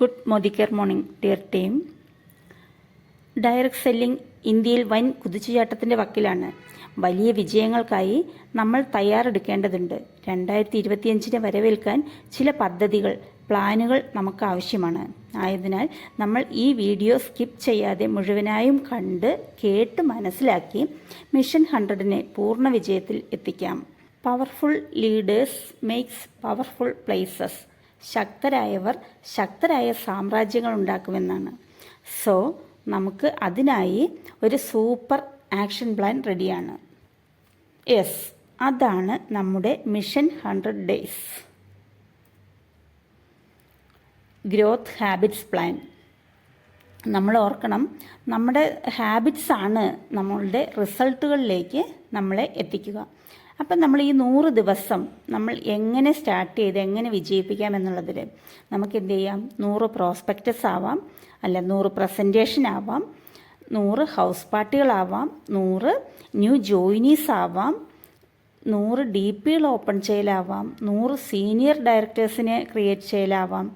Good Modicare morning dear team. Direct selling ഇന്ത്യയിൽ വൻ കുതിച്ചുചാട്ടത്തിന്റെ വക്കിലാണ്. വലിയ വിജയങ്ങൾക്കായി നമ്മൾ തയ്യാറെടുക്കേണ്ടതുണ്ട്. രണ്ടായിരത്തി ഇരുപത്തിയഞ്ചിനെ വരവേൽക്കാൻ ചില പദ്ധതികൾ പ്ലാനുകൾ നമുക്ക് ആവശ്യമാണ് ആയതിനാൽ നമ്മൾ ഈ വീഡിയോ സ്കിപ്പ് ചെയ്യാതെ മുഴുവനായും കണ്ട് കേട്ട് മനസ്സിലാക്കി മിഷൻ ഹൺഡ്രഡിനെ പൂർണ വിജയത്തിൽ എത്തിക്കാം. Powerful leaders makes powerful places. ശക്തരായവർ ശക്തരായ സാമ്രാജ്യങ്ങൾ ഉണ്ടാക്കുമെന്നാണ്. സോ നമുക്ക് അതിനായി ഒരു സൂപ്പർ ആക്ഷൻ പ്ലാൻ റെഡിയാണ്. യെസ് അതാണ് നമ്മുടെ mission hundred days. Growth habits plan. നമ്മൾ ഓർക്കണം നമ്മുടെ ഹാബിറ്റ്സാണ് നമ്മളുടെ റിസൾട്ടുകളിലേക്ക് നമ്മളെ എത്തിക്കുക. അപ്പം നമ്മൾ ഈ നൂറ് ദിവസം നമ്മൾ എങ്ങനെ സ്റ്റാർട്ട് ചെയ്ത് എങ്ങനെ വിജയിപ്പിക്കാം എന്നുള്ളതിൽ നമുക്ക് എന്ത് ചെയ്യാം? നൂറ് പ്രോസ്പെക്റ്റസ് ആവാം അല്ല നൂറ് പ്രസന്റേഷൻ ആവാം നൂറ് ഹൗസ് പാർട്ടികളാവാം നൂറ് ന്യൂ ജോയിനീസ് ആവാം നൂറ് ഡി പികൾ ഓപ്പൺ ചെയ്യലാവാം നൂറ് സീനിയർ ഡയറക്ടേഴ്സിനെ ക്രിയേറ്റ് ചെയ്യലാവാം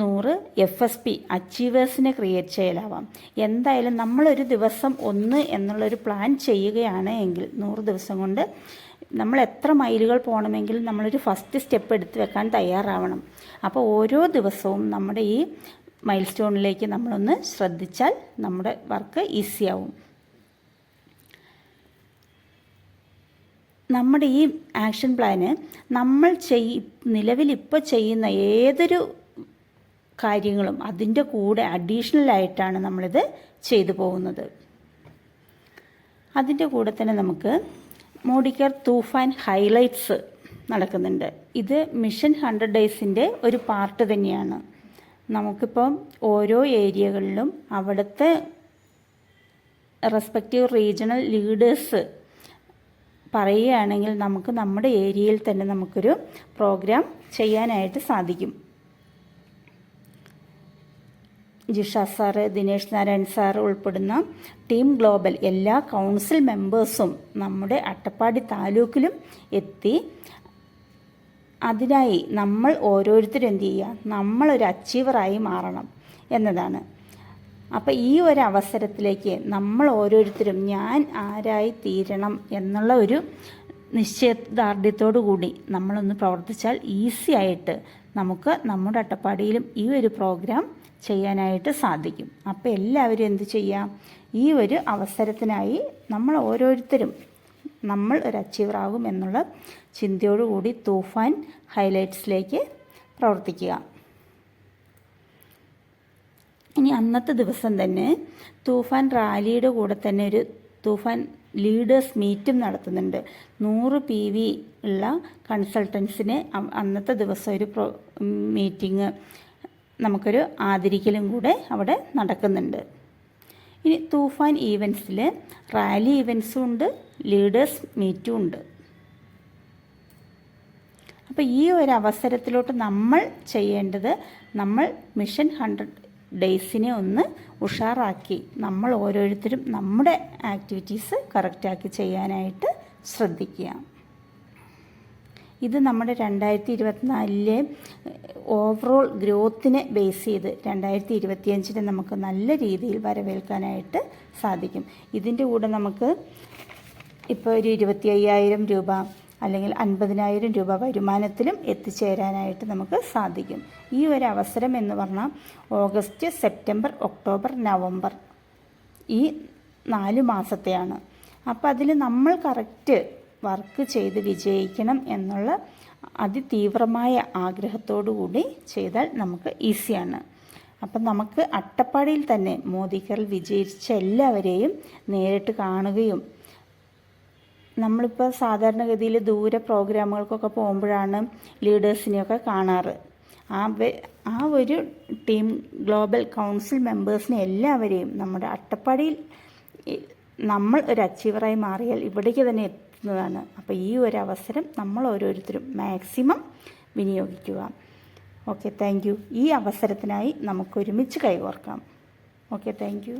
നൂറ് എഫ് എസ് പി അച്ചീവേഴ്സിനെ ക്രിയേറ്റ് ചെയ്യലാവാം. എന്തായാലും നമ്മളൊരു ദിവസം ഒന്ന് എന്നുള്ളൊരു പ്ലാൻ ചെയ്യുകയാണ് എങ്കിൽ നൂറ് ദിവസം കൊണ്ട് നമ്മൾ എത്ര മൈലുകൾ പോകണമെങ്കിലും നമ്മളൊരു ഫസ്റ്റ് സ്റ്റെപ്പ് എടുത്ത് വെക്കാൻ തയ്യാറാവണം. അപ്പോൾ ഓരോ ദിവസവും നമ്മുടെ ഈ മൈൽ സ്റ്റോണിലേക്ക് നമ്മളൊന്ന് ശ്രദ്ധിച്ചാൽ നമ്മുടെ വർക്ക് ഈസിയാവും നമ്മുടെ ഈ ആക്ഷൻ പ്ലാന് നമ്മൾ ചെയ് നിലവിൽ ഇപ്പോൾ ചെയ്യുന്ന ഏതൊരു കാര്യങ്ങളും അതിന്റെ കൂടെ അഡീഷണൽ ആയിട്ടാണ് നമ്മളിത് ചെയ്തു പോകുന്നത്. അതിന്റെ കൂടെ തന്നെ നമുക്ക് മോഡിക്കർ തൂഫാൻ ഹൈലൈറ്റ്സ് നടക്കുന്നുണ്ട്. ഇത് മിഷൻ ഹൺഡ്രഡ് ഡേയ്സിന്റെ ഒരു പാർട്ട് തന്നെയാണ്. നമുക്കിപ്പം ഓരോ ഏരിയകളിലും അവിടുത്തെ റെസ്പെക്റ്റീവ് റീജിയണൽ ലീഡേഴ്സ് പറയുകയാണെങ്കിൽ നമുക്ക് നമ്മുടെ ഏരിയയിൽ തന്നെ നമുക്കൊരു പ്രോഗ്രാം ചെയ്യാനായിട്ട് സാധിക്കും. ജിഷ സാറ് ദിനേഷ് നാരായൺ സാർ ഉൾപ്പെടുന്ന ടീം ഗ്ലോബൽ എല്ലാ കൗൺസിൽ മെമ്പേഴ്സും നമ്മുടെ അട്ടപ്പാടി താലൂക്കിലും എത്തി. അതിനായി നമ്മൾ ഓരോരുത്തരും എന്ത് ചെയ്യുക? നമ്മളൊരു അച്ചീവറായി മാറണം എന്നതാണ്. അപ്പോൾ ഈ ഒരു അവസരത്തിലേക്ക് നമ്മൾ ഓരോരുത്തരും ഞാൻ ആരായി തീരണം എന്നുള്ള ഒരു നിശ്ചയദാർഢ്യത്തോടു കൂടി നമ്മളൊന്ന് പ്രവർത്തിച്ചാൽ ഈസി ആയിട്ട് നമുക്ക് നമ്മുടെ അട്ടപ്പാടിയിലും ഈ ഒരു പ്രോഗ്രാം ചെയ്യാനായിട്ട് സാധിക്കും. അപ്പോൾ എല്ലാവരും എന്ത് ചെയ്യാം? ഈ ഒരു അവസരത്തിനായി നമ്മൾ ഓരോരുത്തരും നമ്മൾ ഒരു അച്ചീവർ ആകും എന്നുള്ള ചിന്തയോടുകൂടി തൂഫാൻ ഹൈലൈറ്റ്സിലേക്ക് പ്രവർത്തിക്കുക. ഇനി അന്നത്തെ ദിവസം തന്നെ തൂഫാൻ റാലിയുടെ കൂടെ തന്നെ ഒരു തൂഫാൻ ലീഡേഴ്സ് മീറ്റും നടത്തുന്നുണ്ട്. നൂറ് പി വി ഉള്ള കൺസൾട്ടൻസിനെ അന്നത്തെ ദിവസം ഒരു പ്രോ മീറ്റിംഗ് നമുക്കൊരു ആദരിക്കലും കൂടെ അവിടെ നടക്കുന്നുണ്ട്. ഇനി തൂഫാൻ ഈവൻസിൽ റാലി ഈവൻസും ഉണ്ട് ലീഡേഴ്സ് മീറ്റും ഉണ്ട്. അപ്പോൾ ഈ ഒരു അവസരത്തിലോട്ട് നമ്മൾ ചെയ്യേണ്ടത് നമ്മൾ മിഷൻ ഹൺഡ്രഡ് ഡേയ്സിനെ ഒന്ന് ഉഷാറാക്കി നമ്മൾ ഓരോരുത്തരും നമ്മുടെ ആക്ടിവിറ്റീസ് കറക്റ്റാക്കി ചെയ്യാനായിട്ട് ശ്രദ്ധിക്കുക. ഇത് നമ്മുടെ രണ്ടായിരത്തി ഇരുപത്തിനാലിലെ ഓവറോൾ ഗ്രോത്തിനെ ബേസ് ചെയ്ത് രണ്ടായിരത്തി ഇരുപത്തിയഞ്ചിനെ നമുക്ക് നല്ല രീതിയിൽ വരവേൽക്കാനായിട്ട് സാധിക്കും. ഇതിന്റെ കൂടെ നമുക്ക് ഇപ്പോൾ ഒരു ഇരുപത്തി അയ്യായിരം രൂപ അല്ലെങ്കിൽ അൻപതിനായിരം രൂപ വരുമാനത്തിലും എത്തിച്ചേരാനായിട്ട് നമുക്ക് സാധിക്കും. ഈ ഒരു അവസരം എന്ന് പറഞ്ഞാൽ ഓഗസ്റ്റ് സെപ്റ്റംബർ ഒക്ടോബർ നവംബർ ഈ നാല് മാസത്തെയാണ്. അപ്പോൾ അതിൽ നമ്മൾ കറക്റ്റ് വർക്ക് ചെയ്ത് വിജയിക്കണം എന്നുള്ള അതിതീവ്രമായ ആഗ്രഹത്തോടുകൂടി ചെയ്താൽ നമുക്ക് ഈസിയാണ്. അപ്പം നമുക്ക് അട്ടപ്പാടിയിൽ തന്നെ മോദിക്കറിൽ വിജയിച്ച എല്ലാവരെയും നേരിട്ട് കാണുകയും നമ്മളിപ്പോൾ സാധാരണഗതിയിൽ ദൂര പ്രോഗ്രാമുകൾക്കൊക്കെ പോകുമ്പോഴാണ് ലീഡേഴ്സിനെയൊക്കെ കാണാറ്. ആ ആ ഒരു ടീം ഗ്ലോബൽ കൗൺസിൽ മെമ്പേഴ്സിനെ എല്ലാവരെയും നമ്മുടെ അട്ടപ്പാടിയിൽ നമ്മൾ ഒരു അച്ചീവറായി മാറിയാൽ ഇവിടേക്ക് തന്നെ എത്തുന്നതാണ്. അപ്പോൾ ഈ ഒരു അവസരം നമ്മൾ ഓരോരുത്തരും മാക്സിമം വിനിയോഗിക്കുക. ഓക്കെ താങ്ക് ഈ അവസരത്തിനായി നമുക്ക് ഒരുമിച്ച് കൈകോർക്കാം. Okay thank